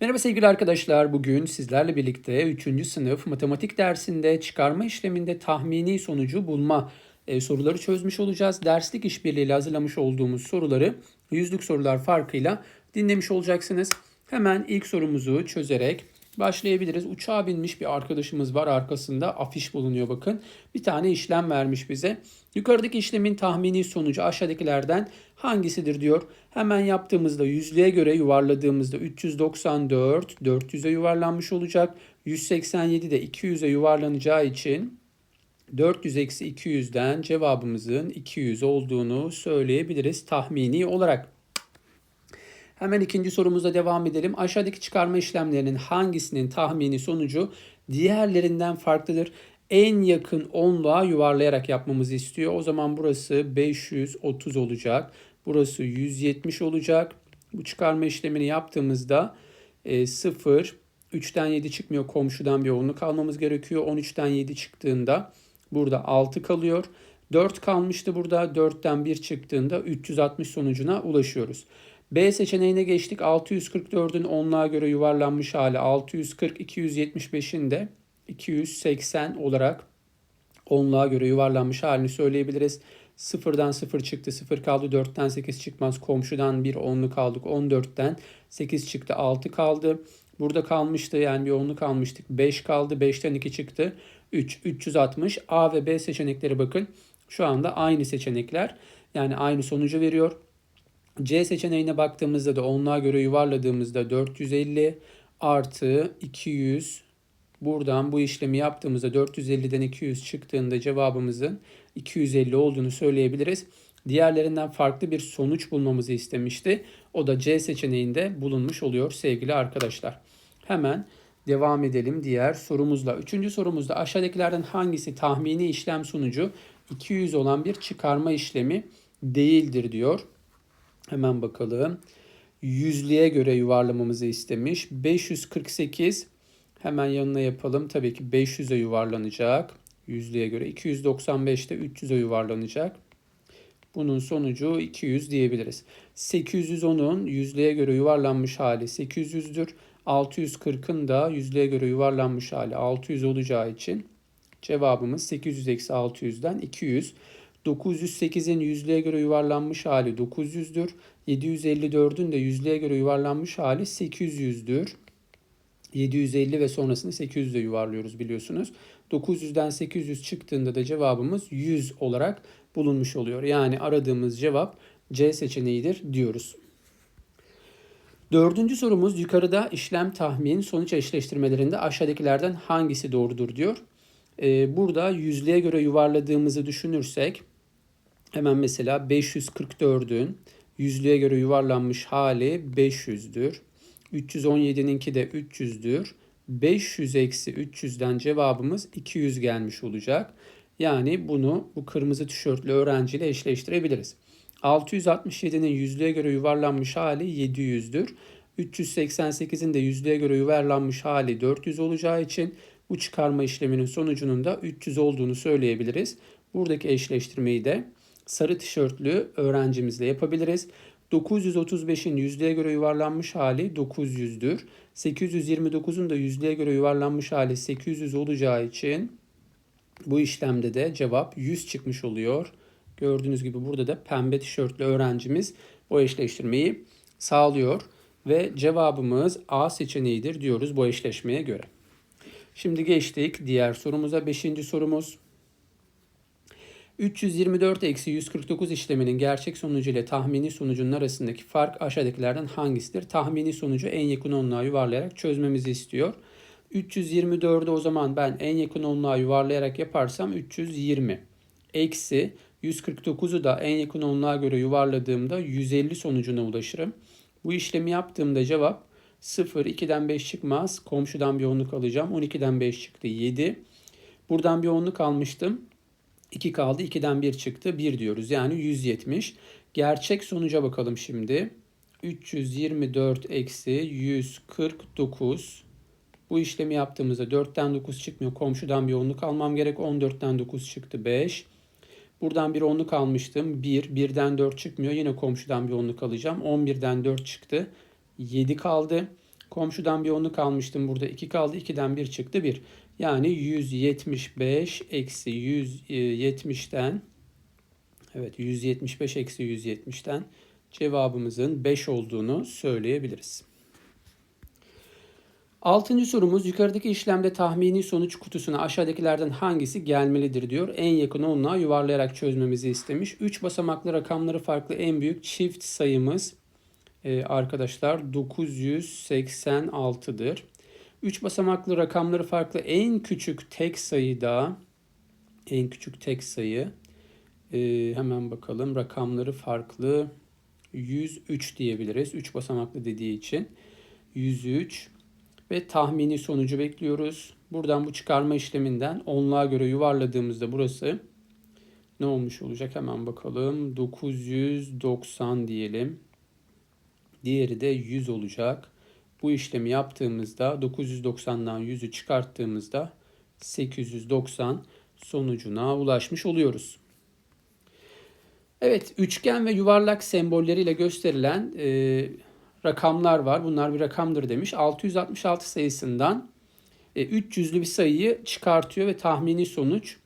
Merhaba sevgili arkadaşlar. Bugün sizlerle birlikte 3. sınıf matematik dersinde çıkarma işleminde tahmini sonucu bulma e, soruları çözmüş olacağız. Derslik işbirliğiyle hazırlamış olduğumuz soruları yüzlük sorular farkıyla dinlemiş olacaksınız. Hemen ilk sorumuzu çözerek başlayabiliriz. Uçağa binmiş bir arkadaşımız var. Arkasında afiş bulunuyor bakın. Bir tane işlem vermiş bize. Yukarıdaki işlemin tahmini sonucu aşağıdakilerden hangisidir diyor. Hemen yaptığımızda yüzlüğe göre yuvarladığımızda 394 400'e yuvarlanmış olacak. 187 de 200'e yuvarlanacağı için 400 eksi 200'den cevabımızın 200 olduğunu söyleyebiliriz tahmini olarak. Hemen ikinci sorumuza devam edelim. Aşağıdaki çıkarma işlemlerinin hangisinin tahmini sonucu diğerlerinden farklıdır? En yakın onluğa yuvarlayarak yapmamızı istiyor. O zaman burası 530 olacak. Burası 170 olacak. Bu çıkarma işlemini yaptığımızda e, 0, 3'ten 7 çıkmıyor. Komşudan bir onluk almamız gerekiyor. 13'ten 7 çıktığında burada 6 kalıyor. 4 kalmıştı burada. 4'ten 1 çıktığında 360 sonucuna ulaşıyoruz. B seçeneğine geçtik. 644'ün onluğa göre yuvarlanmış hali 640, 275'in de 280 olarak onluğa göre yuvarlanmış halini söyleyebiliriz. Sıfırdan 0 çıktı 0 kaldı 4'ten 8 çıkmaz komşudan bir onluk aldık 14'ten 8 çıktı 6 kaldı. Burada kalmıştı yani bir onluk almıştık 5 kaldı 5'ten 2 çıktı 3 360 A ve B seçenekleri bakın şu anda aynı seçenekler yani aynı sonucu veriyor. C seçeneğine baktığımızda da onluğa göre yuvarladığımızda 450 artı 200 buradan bu işlemi yaptığımızda 450'den 200 çıktığında cevabımızın 250 olduğunu söyleyebiliriz. Diğerlerinden farklı bir sonuç bulmamızı istemişti. O da C seçeneğinde bulunmuş oluyor sevgili arkadaşlar. Hemen devam edelim diğer sorumuzla. Üçüncü sorumuzda aşağıdakilerden hangisi tahmini işlem sonucu 200 olan bir çıkarma işlemi değildir diyor. Hemen bakalım. Yüzlüğe göre yuvarlamamızı istemiş. 548 hemen yanına yapalım. Tabii ki 500'e yuvarlanacak. Yüzlüğe göre 295 de 300'e yuvarlanacak. Bunun sonucu 200 diyebiliriz. 810'un yüzlüğe göre yuvarlanmış hali 800'dür. 640'ın da yüzlüğe göre yuvarlanmış hali 600 olacağı için cevabımız 800 eksi 600'den 200. 908'in yüzlüğe göre yuvarlanmış hali 900'dür. 754'ün de yüzlüğe göre yuvarlanmış hali 800'dür. 750 ve sonrasını 800'e yuvarlıyoruz biliyorsunuz. 900'den 800 çıktığında da cevabımız 100 olarak bulunmuş oluyor. Yani aradığımız cevap C seçeneğidir diyoruz. Dördüncü sorumuz yukarıda işlem tahmin sonuç eşleştirmelerinde aşağıdakilerden hangisi doğrudur diyor. Ee, burada yüzlüğe göre yuvarladığımızı düşünürsek hemen mesela 544'ün yüzlüğe göre yuvarlanmış hali 500'dür. 317'ninki de 300'dür. 500 eksi 300'den cevabımız 200 gelmiş olacak. Yani bunu bu kırmızı tişörtlü öğrenciyle eşleştirebiliriz. 667'nin yüzlüğe göre yuvarlanmış hali 700'dür. 388'in de yüzlüğe göre yuvarlanmış hali 400 olacağı için bu çıkarma işleminin sonucunun da 300 olduğunu söyleyebiliriz. Buradaki eşleştirmeyi de sarı tişörtlü öğrencimizle yapabiliriz. 935'in yüzlüğe göre yuvarlanmış hali 900'dür. 829'un da yüzlüğe göre yuvarlanmış hali 800 olacağı için bu işlemde de cevap 100 çıkmış oluyor. Gördüğünüz gibi burada da pembe tişörtlü öğrencimiz bu eşleştirmeyi sağlıyor. Ve cevabımız A seçeneğidir diyoruz bu eşleşmeye göre. Şimdi geçtik diğer sorumuza. Beşinci sorumuz. 324 eksi 149 işleminin gerçek sonucu ile tahmini sonucunun arasındaki fark aşağıdakilerden hangisidir? Tahmini sonucu en yakın onluğa yuvarlayarak çözmemizi istiyor. 324'ü o zaman ben en yakın onluğa yuvarlayarak yaparsam 320. Eksi 149'u da en yakın onluğa göre yuvarladığımda 150 sonucuna ulaşırım. Bu işlemi yaptığımda cevap 0, 2'den 5 çıkmaz. Komşudan bir onluk alacağım. 12'den 5 çıktı 7. Buradan bir onluk almıştım. 2 kaldı. 2'den 1 çıktı. 1 diyoruz. Yani 170. Gerçek sonuca bakalım şimdi. 324 eksi 149. Bu işlemi yaptığımızda 4'ten 9 çıkmıyor. Komşudan bir onluk almam gerek. 14'ten 9 çıktı 5. Buradan bir onluk almıştım. 1. 1'den 4 çıkmıyor. Yine komşudan bir onluk alacağım. 11'den 4 çıktı. 7 kaldı. Komşudan bir onluk almıştım. Burada 2 kaldı. 2'den 1 çıktı 1. Yani 175 eksi 170'ten evet 175 eksi 170'ten cevabımızın 5 olduğunu söyleyebiliriz. Altıncı sorumuz yukarıdaki işlemde tahmini sonuç kutusuna aşağıdakilerden hangisi gelmelidir diyor. En yakın onluğa yuvarlayarak çözmemizi istemiş. 3 basamaklı rakamları farklı en büyük çift sayımız e, arkadaşlar 986'dır. 3 basamaklı rakamları farklı en küçük tek sayı da en küçük tek sayı e, hemen bakalım rakamları farklı 103 diyebiliriz. 3 basamaklı dediği için 103 ve tahmini sonucu bekliyoruz. Buradan bu çıkarma işleminden onluğa göre yuvarladığımızda burası ne olmuş olacak hemen bakalım. 990 diyelim. Diğeri de 100 olacak. Bu işlemi yaptığımızda 990'dan 100'ü çıkarttığımızda 890 sonucuna ulaşmış oluyoruz. Evet, üçgen ve yuvarlak sembolleriyle gösterilen e, rakamlar var. Bunlar bir rakamdır demiş. 666 sayısından e, 300'lü bir sayıyı çıkartıyor ve tahmini sonuç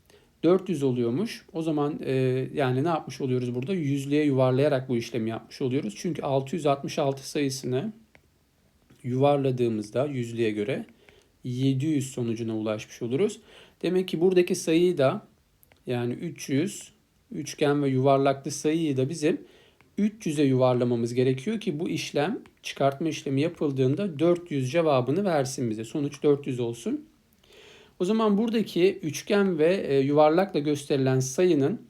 400 oluyormuş. O zaman e, yani ne yapmış oluyoruz burada? Yüzlüğe yuvarlayarak bu işlemi yapmış oluyoruz. Çünkü 666 sayısını yuvarladığımızda yüzlüğe göre 700 sonucuna ulaşmış oluruz. Demek ki buradaki sayıyı da yani 300 üçgen ve yuvarlaklı sayıyı da bizim 300'e yuvarlamamız gerekiyor ki bu işlem çıkartma işlemi yapıldığında 400 cevabını versin bize. Sonuç 400 olsun. O zaman buradaki üçgen ve e, yuvarlakla gösterilen sayının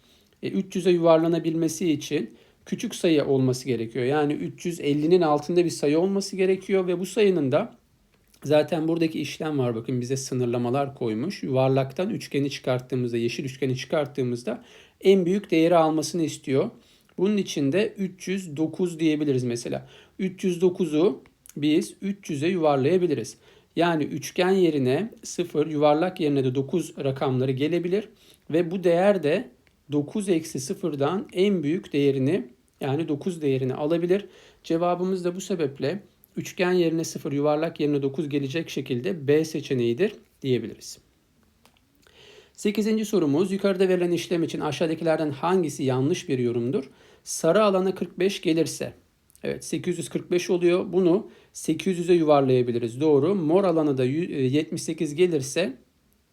300'e yuvarlanabilmesi için küçük sayı olması gerekiyor. Yani 350'nin altında bir sayı olması gerekiyor ve bu sayının da zaten buradaki işlem var. Bakın bize sınırlamalar koymuş. Yuvarlaktan üçgeni çıkarttığımızda, yeşil üçgeni çıkarttığımızda en büyük değeri almasını istiyor. Bunun için de 309 diyebiliriz mesela. 309'u biz 300'e yuvarlayabiliriz. Yani üçgen yerine 0, yuvarlak yerine de 9 rakamları gelebilir. Ve bu değer de 9 eksi 0'dan en büyük değerini yani 9 değerini alabilir. Cevabımız da bu sebeple üçgen yerine 0, yuvarlak yerine 9 gelecek şekilde B seçeneğidir diyebiliriz. 8. sorumuz yukarıda verilen işlem için aşağıdakilerden hangisi yanlış bir yorumdur? Sarı alana 45 gelirse Evet 845 oluyor. Bunu 800'e yuvarlayabiliriz. Doğru. Mor alana da 78 e, gelirse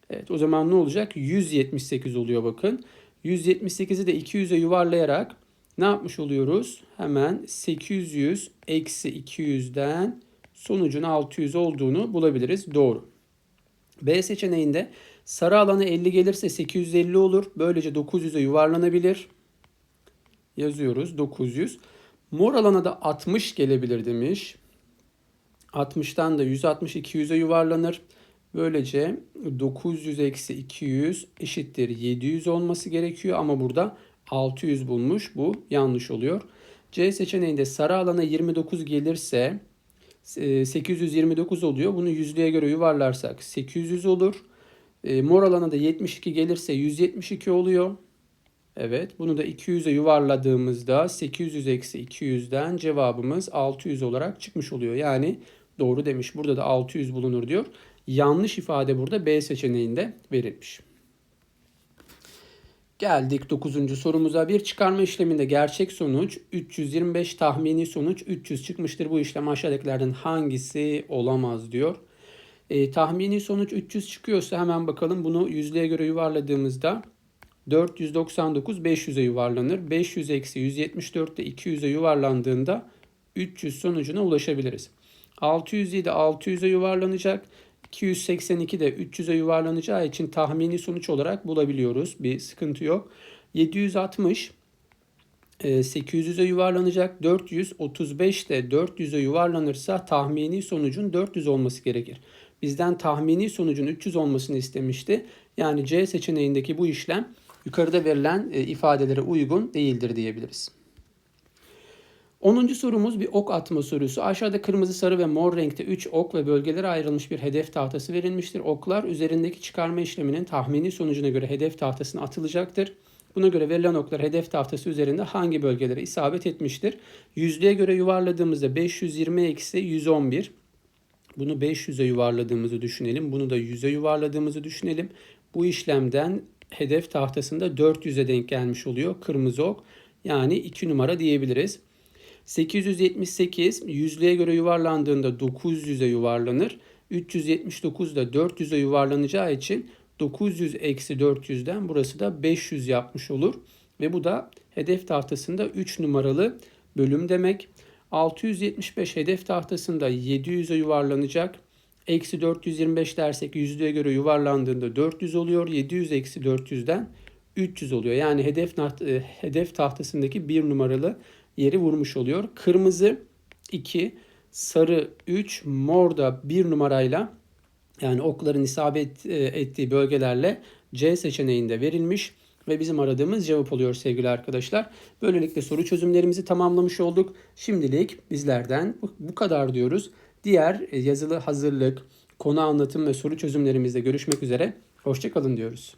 evet o zaman ne olacak? 178 oluyor bakın. 178'i de 200'e yuvarlayarak ne yapmış oluyoruz? Hemen 800 eksi 200'den sonucun 600 olduğunu bulabiliriz. Doğru. B seçeneğinde sarı alana 50 gelirse 850 olur. Böylece 900'e yuvarlanabilir. Yazıyoruz 900. Mor alana da 60 gelebilir demiş. 60'tan da 160 200'e yuvarlanır. Böylece 900 eksi 200 eşittir 700 olması gerekiyor ama burada 600 bulmuş. Bu yanlış oluyor. C seçeneğinde sarı alana 29 gelirse 829 e, oluyor. Bunu yüzlüğe göre yuvarlarsak 800 olur. E, mor alana da 72 gelirse 172 oluyor. Evet bunu da 200'e yuvarladığımızda 800 eksi 200'den cevabımız 600 olarak çıkmış oluyor. Yani doğru demiş. Burada da 600 bulunur diyor. Yanlış ifade burada B seçeneğinde verilmiş. Geldik 9. sorumuza. Bir çıkarma işleminde gerçek sonuç 325 tahmini sonuç 300 çıkmıştır. Bu işlem aşağıdakilerden hangisi olamaz diyor. E, tahmini sonuç 300 çıkıyorsa hemen bakalım bunu yüzlüğe göre yuvarladığımızda 499 500'e yuvarlanır. 500 eksi 174 de 200'e yuvarlandığında 300 sonucuna ulaşabiliriz. 607 600'e yuvarlanacak. 282 de 300'e yuvarlanacağı için tahmini sonuç olarak bulabiliyoruz. Bir sıkıntı yok. 760 800'e yuvarlanacak. 435 de 400'e yuvarlanırsa tahmini sonucun 400 olması gerekir. Bizden tahmini sonucun 300 olmasını istemişti. Yani C seçeneğindeki bu işlem yukarıda verilen e, ifadelere uygun değildir diyebiliriz. 10. sorumuz bir ok atma sorusu. Aşağıda kırmızı, sarı ve mor renkte 3 ok ve bölgelere ayrılmış bir hedef tahtası verilmiştir. Oklar üzerindeki çıkarma işleminin tahmini sonucuna göre hedef tahtasına atılacaktır. Buna göre verilen oklar hedef tahtası üzerinde hangi bölgelere isabet etmiştir? Yüzlüğe göre yuvarladığımızda 520 eksi 111. Bunu 500'e yuvarladığımızı düşünelim. Bunu da 100'e yuvarladığımızı düşünelim. Bu işlemden hedef tahtasında 400'e denk gelmiş oluyor. Kırmızı ok. Yani 2 numara diyebiliriz. 878 yüzlüğe göre yuvarlandığında 900'e yuvarlanır. 379 da 400'e yuvarlanacağı için 900 eksi 400'den burası da 500 yapmış olur. Ve bu da hedef tahtasında 3 numaralı bölüm demek. 675 hedef tahtasında 700'e yuvarlanacak. Eksi 425 dersek yüzlüğe göre yuvarlandığında 400 oluyor. 700 eksi 400'den 300 oluyor. Yani hedef naht- hedef tahtasındaki 1 numaralı yeri vurmuş oluyor. Kırmızı 2, sarı 3, mor da 1 numarayla yani okların isabet e, ettiği bölgelerle C seçeneğinde verilmiş ve bizim aradığımız cevap oluyor sevgili arkadaşlar. Böylelikle soru çözümlerimizi tamamlamış olduk. Şimdilik bizlerden bu kadar diyoruz. Diğer e, yazılı hazırlık, konu anlatım ve soru çözümlerimizde görüşmek üzere. Hoşçakalın diyoruz.